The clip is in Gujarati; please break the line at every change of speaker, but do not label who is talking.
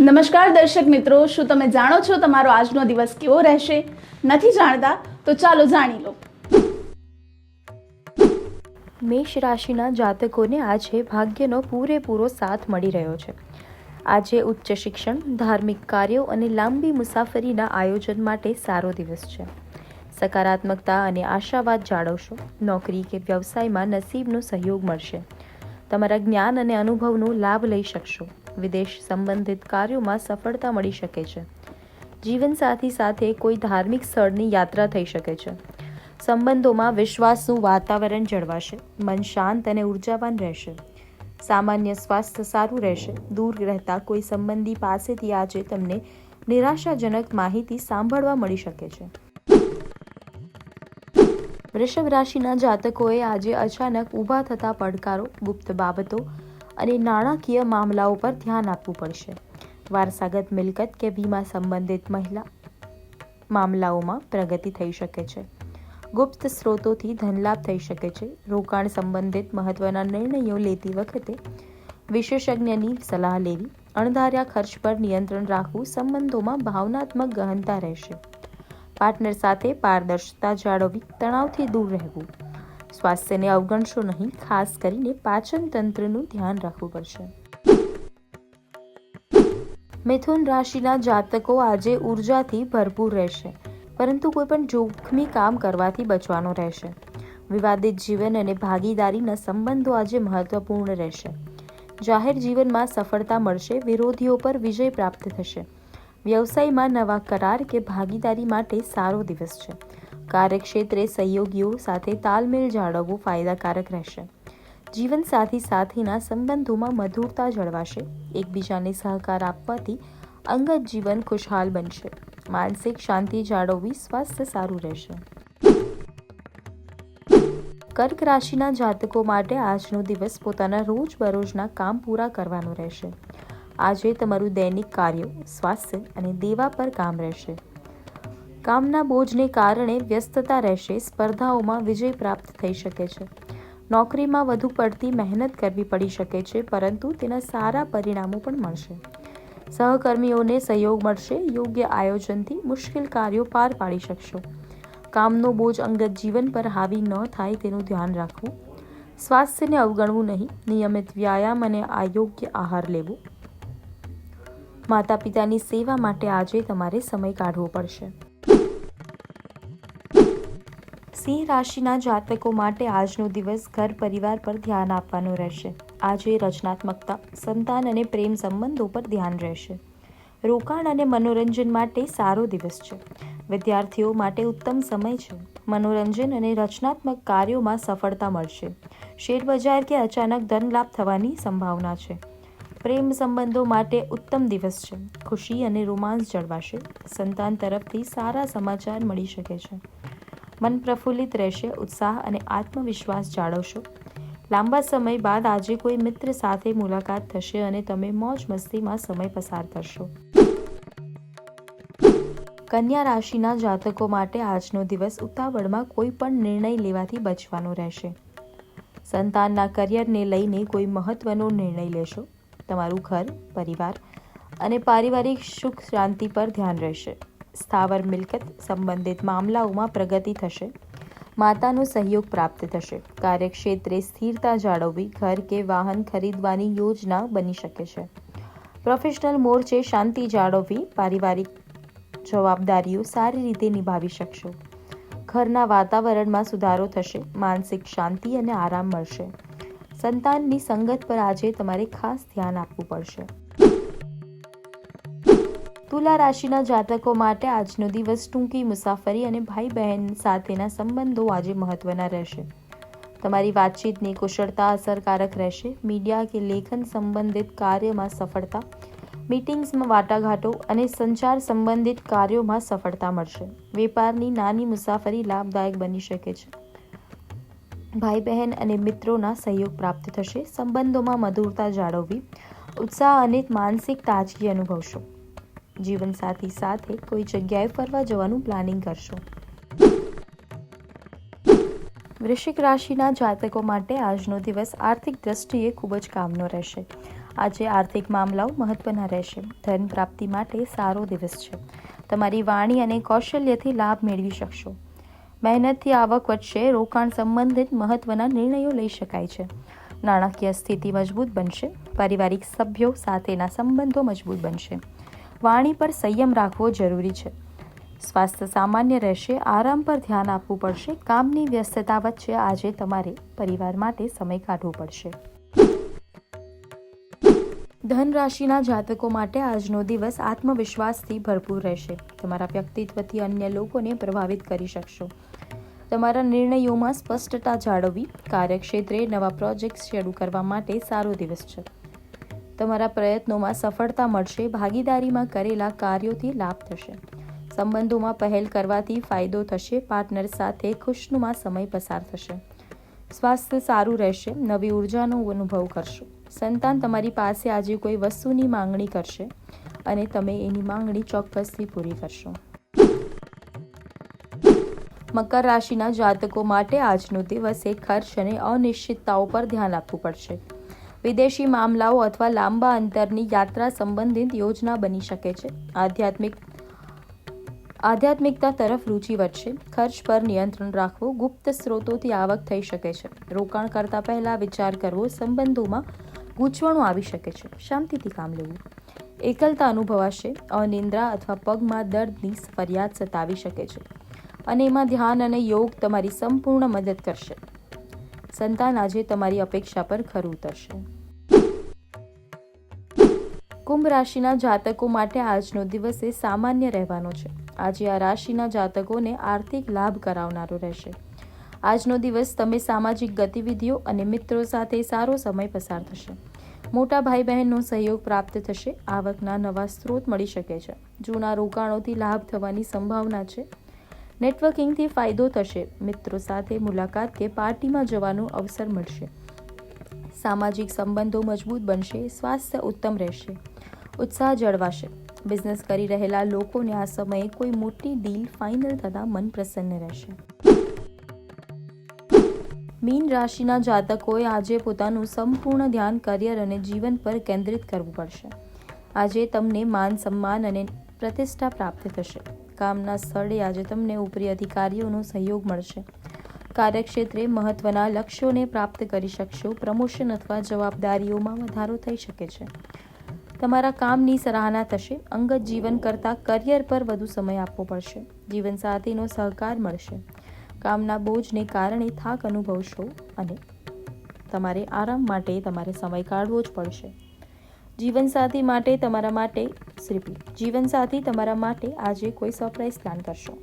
નમસ્કાર દર્શક મિત્રો, શું તમે જાણો છો તમારો આજનો દિવસ કેવો રહેશે? નથી જાણતા તો ચાલો જાણી લો.
મેષ રાશિના જાતકોને આજે ભાગ્યનો પૂરેપૂરો સાથ મળી રહ્યો છે. આજે ઉચ્ચ શિક્ષણ, ધાર્મિક કાર્યો અને લાંબી મુસાફરીના આયોજન માટે સારો દિવસ છે. સકારાત્મકતા અને આશાવાદ જાળવશો. નોકરી કે વ્યવસાયમાં નસીબનો સહયોગ મળશે. તમારા જ્ઞાન અને અનુભવનો લાભ લઈ શકશો. વિદેશ સંબંધિત કાર્યોમાં સફળતા મળી શકે છે. જીવનસાથી સાથે કોઈ ધાર્મિક સ્થળની યાત્રા થઈ શકે છે. સંબંધોમાં વિશ્વાસનું વાતાવરણ જળવાશે, મન શાંત અને ઉર્જાવાન રહેશે. સામાન્ય સ્વાસ્થ્ય સારું રહેશે, દૂર રહેતા કોઈ સંબંધી પાસેથી આજે તમને નિરાશાજનક માહિતી સાંભળવા મળી શકે છે. વૃષભ રાશિના જાતકોએ આજે અચાનક ઊભા થતા પડકારો, ગુપ્ત બાબતો અને નાણાકીય મામલાઓ પર ધ્યાન આપવું પડશે. વારસાગત મિલકત કે વીમા સંબંધિત મહિલા મામલાઓમાં પ્રગતિ થઈ શકે છે. ગુપ્ત સ્ત્રોતોથી ધનલાભ થઈ શકે છે. રોકાણ સંબંધિત મહત્વના નિર્ણયો લેતી વખતે વિશેષજ્ઞની સલાહ લેવી, અણધાર્યા ખર્ચ પર નિયંત્રણ રાખવું સંબંધોમાં ભાવનાત્મક ગહનતા રહેશે. પાર્ટનર સાથે પારદર્શિતા જાળવવી, તણાવથી દૂર રહેવું સ્વાસ્થ્યને અવગણશો નહીં, ખાસ કરીને પાચન તંત્રનું ધ્યાન રાખવું પડશે. મિથુન રાશિના જાતકો આજે ઉર્જાથી ભરપૂર રહેશે, પરંતુ કોઈ પણ જોખમી કામ કરવાથી બચવાનો રહેશે. વિવાદિત જીવન અને ભાગીદારીના સંબંધો આજે મહત્વપૂર્ણ રહેશે. જાહેર જીવનમાં સફળતા મળશે, વિરોધીઓ પર વિજય પ્રાપ્ત થશે. વ્યવસાયમાં નવા કરાર કે ભાગીદારી માટે સારો દિવસ છે. કાર્યક્ષેત્રે સહયોગીઓ સાથે તાલમેલ જાળવવું ફાયદાકારક રહેશે. જીવનસાથી સાથીના સંબંધોમાં મધુરતા જળવાશે. એકબીજાને સહકાર આપવાથી અંગત જીવન ખુશહાલ બનશે. માનસિક શાંતિ જાળવવી સ્વાસ્થ્ય સારું રહેશે. કર્ક રાશિના જાતકો માટે આજનો દિવસ પોતાના રોજબરોજના કામ પૂરા કરવાનું રહેશે. આજે તમારું દૈનિક કાર્યો સ્વાસ્થ્ય અને દેવા પર કામ રહેશે. કામના બોજને કારણે વ્યસ્તતા રહેશે, સ્પર્ધાઓમાં વિજય પ્રાપ્ત થઈ શકે છે. નોકરીમાં વધુ પડતી મહેનત કરવી પડી શકે છે, પરંતુ તેના સારા પરિણામો પણ મળશે. સહકર્મીઓને સહયોગ મળશે, યોગ્ય આયોજનથી મુશ્કેલ કાર્યો પાર પાડી શકશો. કામનો બોજ અંગત જીવન પર હાવી ન થાય તેનું ધ્યાન રાખવું. સ્વાસ્થ્યને અવગણવું નહીં, નિયમિત વ્યાયામ અને અયોગ્ય આહાર લેવો. માતા પિતાની સેવા માટે આજે તમારે સમય કાઢવો પડશે. સિંહ રાશિના જાતકો માટે આજનો દિવસ ઘર પરિવાર પર ધ્યાન આપવાનું રહેશે. આજે રચનાત્મકતા, સંતાન અને પ્રેમ સંબંધો પર ધ્યાન રહેશે. રોકાણ અને મનોરંજન માટે સારો દિવસ છે. વિદ્યાર્થીઓ માટે ઉત્તમ સમય છે. મનોરંજન અને રચનાત્મક કાર્યોમાં સફળતા મળશે. શેરબજાર કે અચાનક ધન લાભ થવાની સંભાવના છે. પ્રેમ સંબંધો માટે ઉત્તમ દિવસ છે. ખુશી અને રોમાંસ જળવાશે. સંતાન તરફથી સારા સમાચાર મળી શકે છે. મન પ્રફુલ્લિત રહેશે, ઉત્સાહ અને આત્મવિશ્વાસ જાળવશો. લાંબા સમય બાદ આજે કોઈ મિત્ર સાથે મુલાકાત થશે અને તમે મોજ મસ્તીમાં સમય પસાર કરશો. કન્યા રાશિના જાતકો માટે આજનો દિવસ ઉતાવળમાં કોઈ પણ નિર્ણય લેવાથી બચવાનો રહેશે. સંતાનના કરિયરને લઈને કોઈ મહત્વનો નિર્ણય લેશો. તમારું ઘર, પરિવાર અને પારિવારિક સુખ શાંતિ પર ધ્યાન રહેશે. સ્થાવર મિલકત સંબંધિત મામલાઓમાં પ્રગતિ થશે. માતાનો સહયોગ પ્રાપ્ત થશે. કાર્યક્ષેત્રે સ્થિરતા જાળવવી ઘર કે વાહન ખરીદવાની યોજના બની શકે છે. પ્રોફેશનલ મોરચે શાંતિ જાળવવી પારિવારિક જવાબદારીઓ સારી રીતે નિભાવી શકશો. ઘરના વાતાવરણમાં સુધારો થશે, માનસિક શાંતિ અને આરામ મળશે. સંતાનની સંગત પર આજે તમારે ખાસ ધ્યાન આપવું પડશે. તુલા રાશિના જાતકો માટે આજનો દિવસ ટૂંકી મુસાફરી અને ભાઈ બહેન સાથેના સંબંધો આજે મહત્વના રહેશે. તમારી વાતચીતની કુશળતા અસરકારક રહેશે. મીડિયા કે લેખન સંબંધિત કાર્યમાં સફળતા, મીટિંગ્સમાં વાટાઘાટો અને સંચાર સંબંધિત કાર્યોમાં સફળતા મળશે. વેપારની નાની મુસાફરી લાભદાયક બની શકે છે. ભાઈ બહેન અને મિત્રોના સહયોગ પ્રાપ્ત થશે. સંબંધોમાં મધુરતા જાળવવી, ઉત્સાહ અને માનસિક તાજગી અનુભવશો. જીવનસાથી સાથે કોઈ જગ્યાએ ફરવા જવાનું પ્લાનિંગ કરશો. વૃશ્ચિક રાશિના જાતકો માટે આજનો દિવસ આર્થિક દ્રષ્ટિએ ખૂબ જ કામનો રહેશે. આજે આર્થિક મામલાઓ મહત્વના રહેશે. ધન પ્રાપ્તિ માટે સારો દિવસ છે. તમારી વાણી અને કૌશલ્યથી લાભ મેળવી શકશો. મહેનતથી આવક વધશે, રોકાણ સંબંધિત મહત્વના નિર્ણયો લઈ શકાય છે. નાણાકીય સ્થિતિ મજબૂત બનશે. પારિવારિક સભ્યો સાથેના સંબંધો મજબૂત બનશે. વાણી પર સંયમ રાખવો જરૂરી છે. સ્વાસ્થ્ય સામાન્ય રહેશે, આરામ પર ધ્યાન આપવું પડશે, કામની વ્યસ્તતા વચ્ચે આજે તમારે પરિવાર માટે સમય કાઢવો પડશે. ધન રાશિના જાતકો માટે આજનો દિવસ આત્મવિશ્વાસથી ભરપૂર રહેશે. તમારા વ્યક્તિત્વથી અન્ય લોકોને પ્રભાવિત કરી શકશો. તમારા નિર્ણયોમાં સ્પષ્ટતા જાળવવી કાર્યક્ષેત્રે નવા પ્રોજેક્ટ શરૂ કરવા માટે સારો દિવસ છે. તમારા પ્રયત્નોમાં સફળતા મળશે, ભાગીદારીમાં કરેલા કાર્યોથી લાભ થશે. સંબંધોમાં પહેલ કરવાથી ફાયદો થશે, પાર્ટનર સાથે ખુશનુમા સમય પસાર થશે. સ્વાસ્થ્ય સારું રહેશે, નવી ઉર્જાનો અનુભવ કરશો. સંતાન તમારી પાસે આજે કોઈ વસ્તુની માંગણી કરશે અને તમે એની માંગણી ચોક્કસથી પૂરી કરશો. મકર રાશિના જાતકો માટે આજનો દિવસ એ ખર્ચ અને અનિશ્ચિતતાઓ પર ધ્યાન આપવું પડશે. વિદેશી મામલાઓ અથવા લાંબા અંતરની યાત્રા સંબંધિત યોજના બની શકે છે. આધ્યાત્મિક, આધ્યાત્મિકતા તરફ રુચિ વધશે. ખર્ચ પર નિયંત્રણ રાખવું ગુપ્ત સ્ત્રોતોથી આવક થઈ શકે છે. રોકાણ કરતા પહેલા વિચાર કરવો સંબંધોમાં ગૂંચવણો આવી શકે છે. શાંતિથી કામ લેવું. એકલતા અનુભવાશે. અનિંદ્રા અથવા પગમાં દર્દની ફરિયાદ સતાવી શકે છે. અને એમાં ધ્યાન અને યોગ તમારી સંપૂર્ણ મદદ કરશે. સંતાન આજે તમારી અપેક્ષા પર ખરું ઉતરશે કુંભ રાશિના જાતકો માટે આજનો દિવસ એ સામાન્ય રહેવાનો છે. આજે આ રાશિના જાતકોને આર્થિક લાભ કરાવનારો રહેશે. આજનો દિવસ તમે સામાજિક ગતિવિધિઓ અને મિત્રો સાથે સારો સમય પસાર થશે. મોટા ભાઈ બહેનનો સહયોગ પ્રાપ્ત થશે. આવકના નવા સ્ત્રોત મળી શકે છે. જૂના રોકાણોથી લાભ થવાની સંભાવના છે. નેટવર્કિંગથી ફાયદો થશે. મિત્રો સાથે મુલાકાત કે પાર્ટીમાં જવાનો અવસર મળશે. સામાજિક સંબંધો મજબૂત બનશે, સ્વાસ્થ્ય ઉત્તમ રહેશે, ઉત્સાહ જળવાશે. બિઝનેસ કરી રહેલા લોકોને આ સમયે કોઈ મોટી ડીલ ફાઇનલ થતાં મન પ્રસન્ન રહેશે. મીન રાશિના જાતકોએ આજે પોતાનું સંપૂર્ણ ધ્યાન, કરિયર અને જીવન પર કેન્દ્રિત કરવું પડશે. આજે તમને માન સન્માન અને પ્રતિષ્ઠા પ્રાપ્ત થશે. કામના સ્થળે આજે તમને ઉપરી અધિકારીઓનો સહયોગ મળશે. કાર્યક્ષેત્રે મહત્વના લક્ષ્યોને પ્રાપ્ત કરી શકશો, પ્રમોશન અથવા જવાબદારીઓમાં વધારો થઈ શકે છે. તમારા કામની સરાહના થશે, અંગત જીવન કરતાં કરિયર પર વધુ સમય આપવો પડશે, જીવનસાથીનો સહકાર મળશે. કામના બોજને કારણે થાક અનુભવશો અને તમારે આરામ માટે તમારે સમય કાઢવો જ પડશે. જીવનસાથી માટે તમારા માટે શ્રીપી જીવનસાથી તમારા માટે આજે કોઈ સરપ્રાઈઝ પ્લાન કરશો.